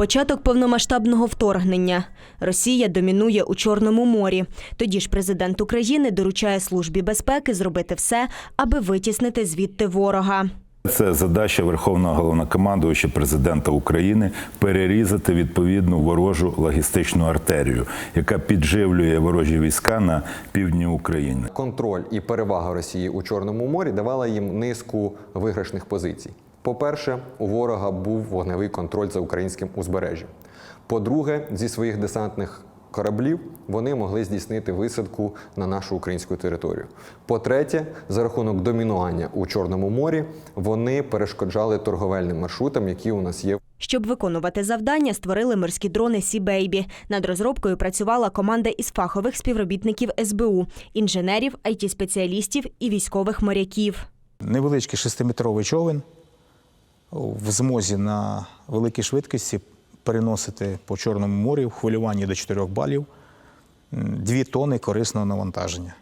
Початок повномасштабного вторгнення. Росія домінує у Чорному морі. Тоді ж президент України доручає службі безпеки зробити все, аби витіснити звідти ворога. Це задача Верховного головнокомандувача президента України перерізати відповідну ворожу логістичну артерію, яка підживлює ворожі війська на півдні України. Контроль і перевага Росії у Чорному морі давала їм низку виграшних позицій. По-перше, у ворога був вогневий контроль за українським узбережжям. По-друге, зі своїх десантних кораблів вони могли здійснити висадку на нашу українську територію. По-третє, за рахунок домінування у Чорному морі вони перешкоджали торговельним маршрутам, які у нас є Щоб виконувати завдання, створили морські дрони Сі Бейбі. Над розробкою працювала команда із фахових співробітників СБУ, інженерів, it спеціалістів і військових моряків. Невеличкий шестиметровий човен в змозі на великій швидкості переносити по Чорному морі в хвилюванні до 4 балів дві 2 тони корисного навантаження.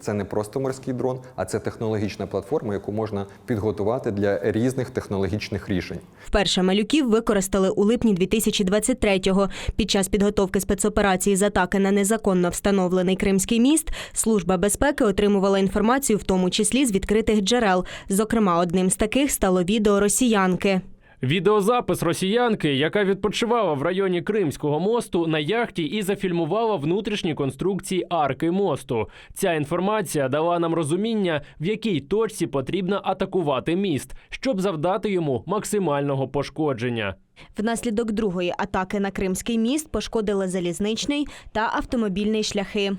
Це не просто морський дрон, а це технологічна платформа, яку можна підготувати для різних технологічних рішень. Вперше малюків використали у липні 2023-го. Під час підготовки спецоперації з атаки на незаконно встановлений Кримський міст служба безпеки отримувала інформацію, в тому числі з відкритих джерел. Зокрема, одним з таких стало відео росіянки. Відеозапис росіянки, яка відпочивала в районі Кримського мосту на яхті і зафільмувала внутрішні конструкції арки мосту. Ця інформація дала нам розуміння, в якій точці потрібно атакувати міст, щоб завдати йому максимального пошкодження. Внаслідок другої атаки на Кримський міст пошкодили залізничний та автомобільний шляхи.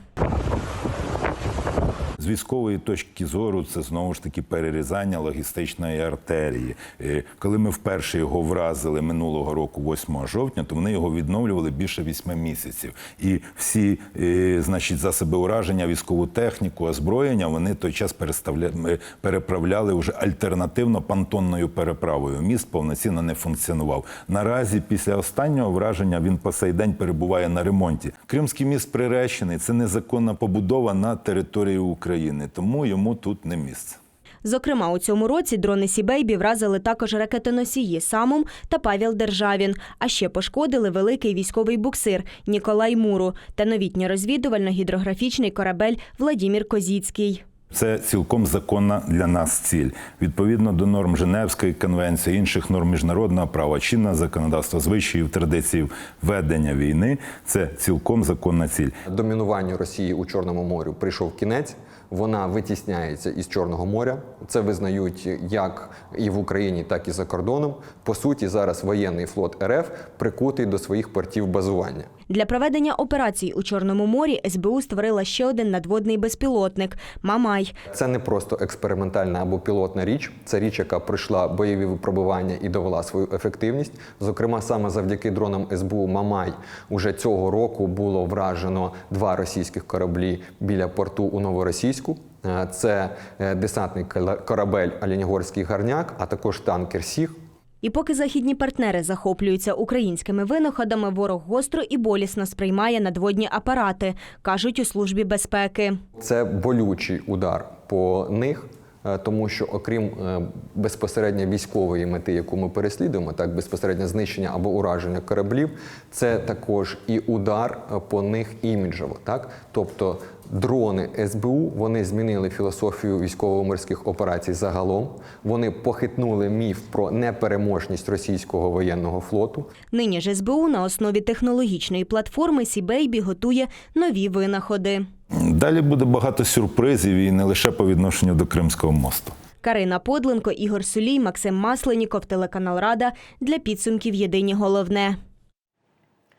З військової точки зору це знову ж таки перерізання логістичної артерії. Е, Коли ми вперше його вразили минулого року, 8 жовтня, то вони його відновлювали більше 8 місяців. І всі е, значить, засоби ураження, військову техніку, озброєння вони той час е, переправляли вже альтернативно понтонною переправою. Міст повноцінно не функціонував. Наразі після останнього враження він по сей день перебуває на ремонті. Кримський міст приречений. Це незаконна побудова на території України, тому йому тут не місце. Зокрема, у цьому році дрони Сібейбі вразили також ракетоносії Самум та Павел Державін. А ще пошкодили великий військовий буксир Ніколай Муру та новітньо-розвідувально-гідрографічний корабель Владімір Козіцький. Це цілком законна для нас ціль. Відповідно до норм Женевської конвенції, інших норм міжнародного права, чинного законодавства, звичаїв, традицій ведення війни це цілком законна ціль. Домінуванню Росії у Чорному морі прийшов кінець. Вона витісняється із Чорного моря. Це визнають як і в Україні, так і за кордоном. По суті, зараз воєнний флот РФ прикутий до своїх портів базування. Для проведення операцій у Чорному морі СБУ створила ще один надводний безпілотник Мамай. Це не просто експериментальна або пілотна річ. Це річ, яка пройшла бойові випробування і довела свою ефективність. Зокрема, саме завдяки дронам СБУ Мамай уже цього року було вражено два російських кораблі біля порту у Новоросійську. Е, Це е, десантний корабель Оленігорський гарняк, а також танкер Сіг. І поки західні партнери захоплюються українськими винаходами, ворог гостро і болісно сприймає надводні апарати, кажуть у службі безпеки. Це болючий удар по них, тому що окрім е, безпосередньо військової мети, яку ми переслідуємо, так безпосередньо знищення або ураження кораблів, це також і удар е, по них іміджево. Так, тобто дрони СБУ вони змінили філософію військово-морських операцій загалом. Вони похитнули міф про непереможність російського воєнного флоту. Нині ж СБУ на основі технологічної платформи Сібейбі готує нові винаходи. Далі буде багато сюрпризів і не лише по відношенню до Кримського мосту. Карина Подленко, Ігор Сулій, Максим Масленіков, телеканал Рада для підсумків Єдині головне.